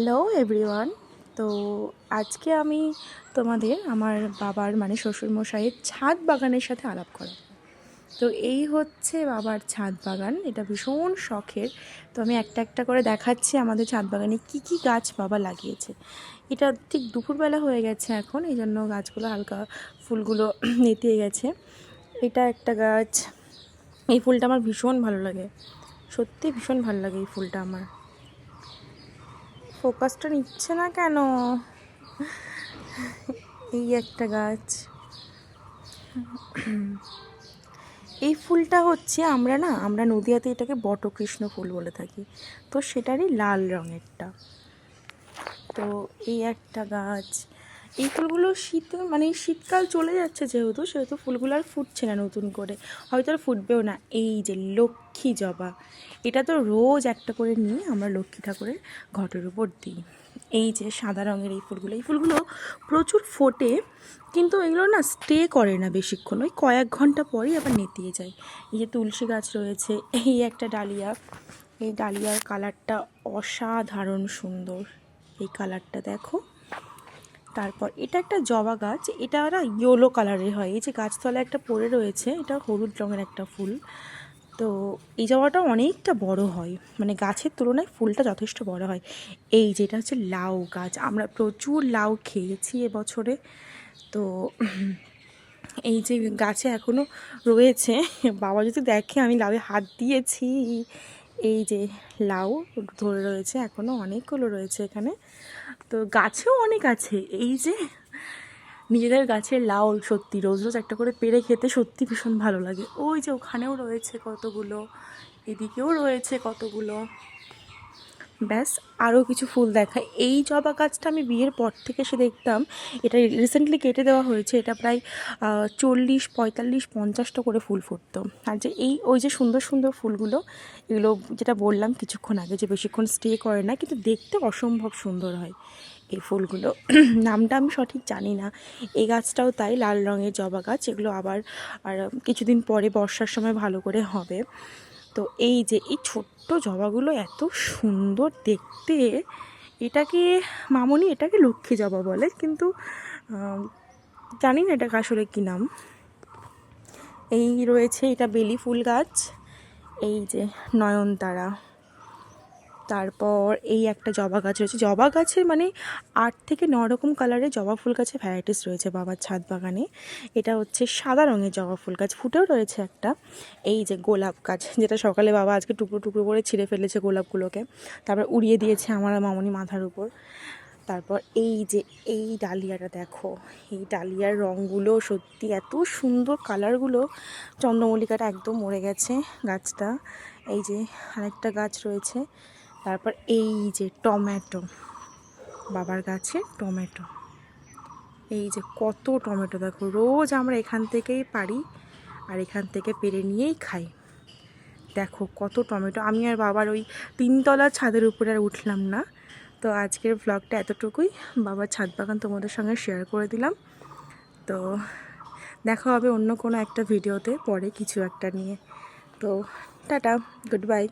Hello everyone তো আজকে আমি তোমাদের আমার বাবার মানে শ্বশুরমশাইয়ের ছাদ বাগানের সাথে আলাপ করা তো এই হচ্ছে বাবার ছাদ বাগান। এটা ভীষণ শখের। তো আমি একটা একটা করে দেখাচ্ছি আমাদের ছাদ বাগানে কী কী গাছ বাবা লাগিয়েছে। এটা ঠিক দুপুরবেলা হয়ে গেছে এখন এই জন্য গাছগুলো হালকা ফুলগুলো নেতিয়ে গেছে। এটা একটা গাছ। এই ফুলটা আমার ভীষণ ভালো লাগে। সত্যি ভীষণ ভালো লাগে এই ফুলটা আমার। ফোকাসটা নিচ্ছে না কেন? এই একটা গাছ। এই ফুলটা হচ্ছে আমরা না, আমরা নদিয়াতে এটাকে বটকৃষ্ণ ফুল বলে থাকি। তো সেটারই লাল রঙেরটা। তো এই একটা গাছ। এই ফুলগুলো শীত মানে শীতকাল চলে যাচ্ছে যেহেতু, সেহেতু ফুলগুলো আর ফুটছে না নতুন করে। হয়তো আর ফুটবেও না। এই যে লক্ষ্মী জবা, এটা তো রোজ একটা করে নিয়ে আমরা লক্ষ্মী ঠাকুরের ঘটের উপর দিই। এই যে সাদা রঙের এই ফুলগুলো এই ফুলগুলো প্রচুর ফোটে, কিন্তু এগুলো না স্টে করে না বেশিক্ষণ। ওই কয়েক ঘণ্টা পরেই আবার নেতিয়ে যায়। এই যে তুলসী গাছ রয়েছে, এই একটা ডালিয়া, এই ডালিয়ার কালারটা অসাধারণ সুন্দর। এই কালারটা দেখো। তারপর এটা একটা জবা গাছ, এটা না ইয়েলো কালারের হয়। এই যে গাছতলায় একটা পড়ে রয়েছে, এটা হলুদ রঙের একটা ফুল। তো এই জবাটা অনেকটা বড় হয়। মানে গাছের তুলনায় ফুলটা যথেষ্ট বড় হয়। এই যেটা হচ্ছে লাউ গাছ, আমরা প্রচুর লাউ খেয়েছি এবছরে। তো এই যে গাছে এখনও রয়েছে, বাবা যদি দেখে আমি লাউয়ে হাত দিয়েছি। এই যে লাউ ধরে রয়েছে এখনও অনেকগুলো রয়েছে এখানে। তো গাছেও অনেক আছে। এই যে নিজেদের গাছের লাউ, সত্যি রোজ রোজ একটা করে পেরে খেতে সত্যি ভীষণ ভালো লাগে। ওই যে ওখানেও রয়েছে কতগুলো, এদিকেও রয়েছে কতগুলো। ব্যাস আরও কিছু ফুল দেখায় এই জবা গাছটা আমি বিয়ের পর থেকে এসে দেখতাম, এটা রিসেন্টলি কেটে দেওয়া হয়েছে, এটা প্রায় চল্লিশ, পঁয়তাল্লিশ, পঞ্চাশটা করে ফুল ফুটতো। আর যে এই, ওই যে সুন্দর সুন্দর ফুলগুলো, এগুলো যেটা বললাম কিছুক্ষণ আগে যে বেশিক্ষণ স্টে করে না, কিন্তু দেখতে অসম্ভব সুন্দর হয় এই ফুলগুলো। নামটা আমি সঠিক জানি না। এই গাছটাও তাই, লাল রঙের জবা গাছ, এগুলো আবার, আর কিছুদিন পরে বর্ষার সময় ভালো করে হবে। তো এই যে, এই ছোট্ট জবাগুলো এত সুন্দর দেখতে এটাকে মামনি এটাকে লক্ষ্মী জবা বলে? কিন্তু জানি না এটাকে আসলে কী নাম। এই রয়েছে এটা বেলি ফুল গাছ, এই যে নয়নতারা। তারপর এই একটা জবা গাছ রয়েছে। জবা গাছের মানে আট থেকে ন রকম কালারের জবা ফুল গাছের ভ্যারাইটিস রয়েছে বাবার ছাদ বাগানে। এটা হচ্ছে সাদা রঙের জবা ফুল গাছ। ফুটেও রয়েছে একটা। এই যে গোলাপ গাছ, যেটা সকালে বাবা আজকে টুকরো টুকরো করে ছিঁড়ে ফেলেছে গোলাপগুলোকে। তারপর উড়িয়ে দিয়েছে আমার মামনি মাথার উপর। তারপর এই যে এই ডালিয়াটা দেখো, এই ডালিয়ার রঙগুলো সত্যি এত সুন্দর কালারগুলো চন্দ্রমল্লিকাটা একদম মরে গেছে গাছটা। এই যে আরেকটা গাছ রয়েছে। তারপর এই যে টমেটো, বাবার গাছে টমেটো। এই যে কত টমেটো দেখো, রোজ আমরা এখান থেকেই পারি আর এখান থেকে পেরে নিয়েই খাই। দেখো কত টমেটো, আমি আর বাবার ওই তিনতলা ছাদের উপরে আর উঠলাম না। তো আজকের ব্লগটা এতটুকুই। বাবার ছাদ বাগান তোমাদের সঙ্গে শেয়ার করে দিলাম। তো দেখা হবে অন্য কোনো একটা ভিডিওতে পরে কিছু একটা নিয়ে। তো টাটা গুড বাই